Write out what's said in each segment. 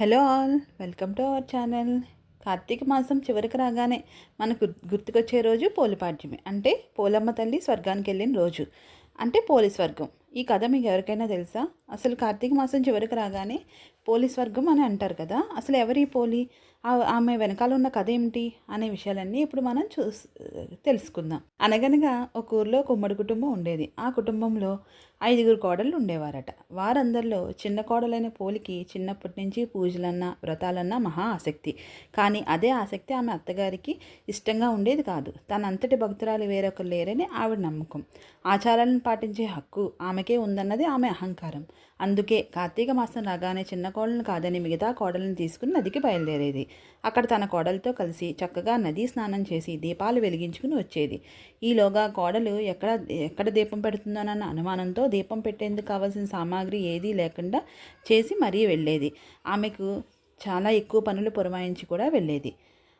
Hello all welcome to our channel. Kartika మాసం చివరికి రాగానే మనకు గుర్తుకొచ్చే రోజు పోలిపాడ్యమి. అంటే పోలమ్మ తల్లి స్వర్గానికి వెళ్ళిన రోజు. అంటే పోలి స్వర్గం. ఈ కథ మీకు ఎవరికైనా తెలుసా? అసలు కార్తీక మాసం చివరికి రాగానే పోలీస్ వర్గం అని అంటారు కదా? అసలు ఎవరి పోలి? ఆ- ఆమె వెనకాల ఉన్న కథ ఏమిటి? అనే విషయాలన్నీ ఇప్పుడు మనం చూస్ తెలుసుకుందాం. అనగనగా ఒక ఊర్లో ఒక ఉమ్మడి కుటుంబం ఉండేది. ఆ కుటుంబంలో ఐదుగురు కోడళ్ళు ఉండేవారట. వారందరిలో చిన్న కోడలైన పోలికి చిన్నప్పటి నుంచి పూజలన్నా వ్రతాలన్నా మహా ఆసక్తి. కానీ అదే ఆసక్తి ఆమె అత్తగారికి ఇష్టంగా ఉండేది కాదు. తనంతటి భక్తురాలు వేరొకరు లేరని ఆవిడ నమ్మకం. ఆచారాలను పాటించే హక్కు ఆమె ఆమెకే ఉందన్నది ఆమె అహంకారం. అందుకే కార్తీక మాసం రాగానే చిన్న కోడలను కాదని మిగతా కోడలను తీసుకుని నదికి బయలుదేరేది. అక్కడ తన కోడలతో కలిసి చక్కగా నదీ స్నానం చేసి దీపాలు వెలిగించుకుని వచ్చేది. ఈలోగా కోడలు ఎక్కడ ఎక్కడ దీపం పెడుతుందోనన్న అనుమానంతో దీపం పెట్టేందుకు కావాల్సిన సామాగ్రి ఏదీ లేకుండా చేసి మరీ వెళ్ళేది. ఆమెకు చాలా ఎక్కువ పనులు పురమాయించి కూడా వెళ్ళేది.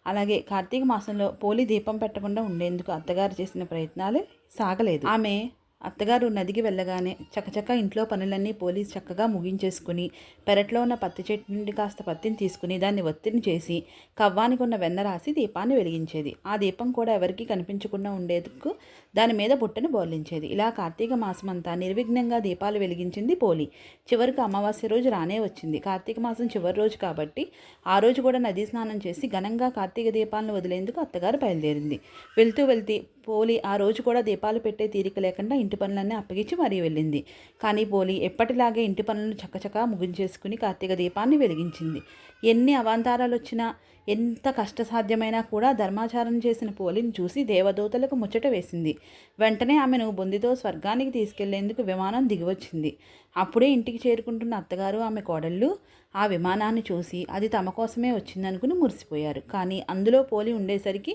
అలాగే కార్తీక మాసంలో పోలి దీపం పెట్టకుండా ఉండేందుకు అత్తగారు చేసిన ప్రయత్నాలు సాగలేదు. ఆమె అత్తగారు నదికి వెళ్ళగానే చకచక ఇంట్లో పనులన్నీ పోలీస్ చక్కగా ముగించేసుకుని పెరట్లో ఉన్న పత్తి చెట్టు నుండి కాస్త పత్తిని తీసుకుని దాన్ని ఒత్తిడి చేసి కవ్వానికి ఉన్న వెన్న రాసి దీపాన్ని వెలిగించేది. ఆ దీపం కూడా ఎవరికీ కనిపించకుండా ఉండేందుకు దాని మీద బుట్టను బోర్లించేది ఇలా కార్తీక మాసమంతా నిర్విఘ్నంగా దీపాలు వెలిగించింది పోలి. చివరికి అమావాస్య రోజు రానే వచ్చింది. కార్తీక మాసం చివరి రోజు కాబట్టి ఆ రోజు కూడా నదీ స్నానం చేసి ఘనంగా కార్తీక దీపాలను వదిలేందుకు అత్తగారు బయలుదేరింది. వెళ్తూ వెళ్తూ పోలి ఆ రోజు కూడా దీపాలు పెట్టే తీరిక లేకుండా ఇంటి పనులన్నీ అప్పగించి మరీ వెళ్ళింది. కానీ పోలి ఎప్పటిలాగే ఇంటి పనులను చక్కచకా ముగించేసుకుని కార్తీక దీపాన్ని వెలిగించింది. ఎన్ని అవాంతరాలు వచ్చినా ఎంత కష్టసాధ్యమైనా కూడా ధర్మాచారం చేసిన పోలిని చూసి దేవదూతలకు ముచ్చట వేసింది. వెంటనే ఆమెను బొందితో స్వర్గానికి తీసుకెళ్ళేందుకు విమానం దిగివచ్చింది. అప్పుడే ఇంటికి చేరుకుంటున్న అత్తగారు ఆమె కోడళ్ళు ఆ విమానాన్ని చూసి అది తమ కోసమే వచ్చిందనుకుని మురిసిపోయారు. కానీ అందులో పోలి ఉండేసరికి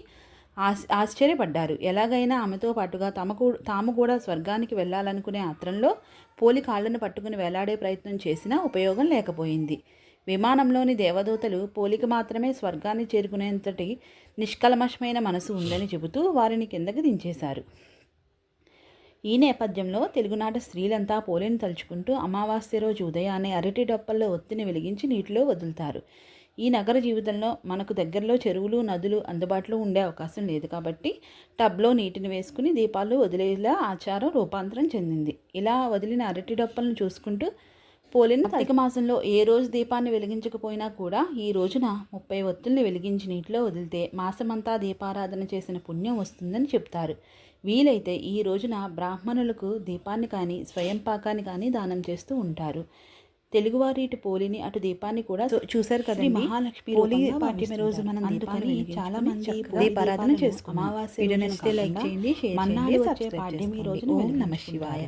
ఆశ ఆశ్చర్యపడ్డారు. ఎలాగైనా ఆమెతో పాటుగా తమకు తాము కూడా స్వర్గానికి వెళ్ళాలనుకునే ఆత్రంలో పోలి కాళ్ళను పట్టుకుని వేలాడే ప్రయత్నం చేసినా ఉపయోగం లేకపోయింది. విమానంలోని దేవదూతలు పోలికి మాత్రమే స్వర్గాన్ని చేరుకునేంతటి నిష్కల్మషమైన మనసు ఉందని చెబుతూ వారిని కిందకి దించేశారు. ఈ నేపథ్యంలో తెలుగునాట స్త్రీలంతా పోలిని తలుచుకుంటూ అమావాస్య రోజు ఉదయాన్నే అరటి డొప్పల్లో ఒత్తిని వెలిగించి నీటిలో వదులుతారు. ఈ నగర జీవితంలో మనకు దగ్గరలో చెరువులు నదులు అందుబాటులో ఉండే అవకాశం లేదు కాబట్టి టబ్లో నీటిని వేసుకుని దీపాలు వదిలేలా ఆచారం రూపాంతరం చెందింది. ఇలా వదిలిన అరటి డొప్పలను చూసుకుంటూ పోలిన కార్తీక మాసంలో ఏ రోజు దీపాన్ని వెలిగించకపోయినా కూడా ఈ రోజున ముప్పై ఒత్తుల్ని వెలిగించి నీటిలో వదిలితే మాసమంతా దీపారాధన చేసిన పుణ్యం వస్తుందని చెప్తారు. వీలైతే ఈ రోజున బ్రాహ్మణులకు దీపాన్ని కానీ స్వయం పాకాన్ని కానీ దానం చేస్తూ ఉంటారు. తెలుగువారి ఇటు పోలిని అటు దీపాన్ని కూడా చూశారు కదా మహాలక్ష్మి పోలి పాఠ్యమి రోజు మనం దీపాన్ని చాలా మంది దీపారాధన చేసుకున్నాం అమావాస్య లైక్ చేయండి షేర్ చేయండి సబ్స్క్రైబ్ చేసుకోండి. ఓం నమ శివాయ.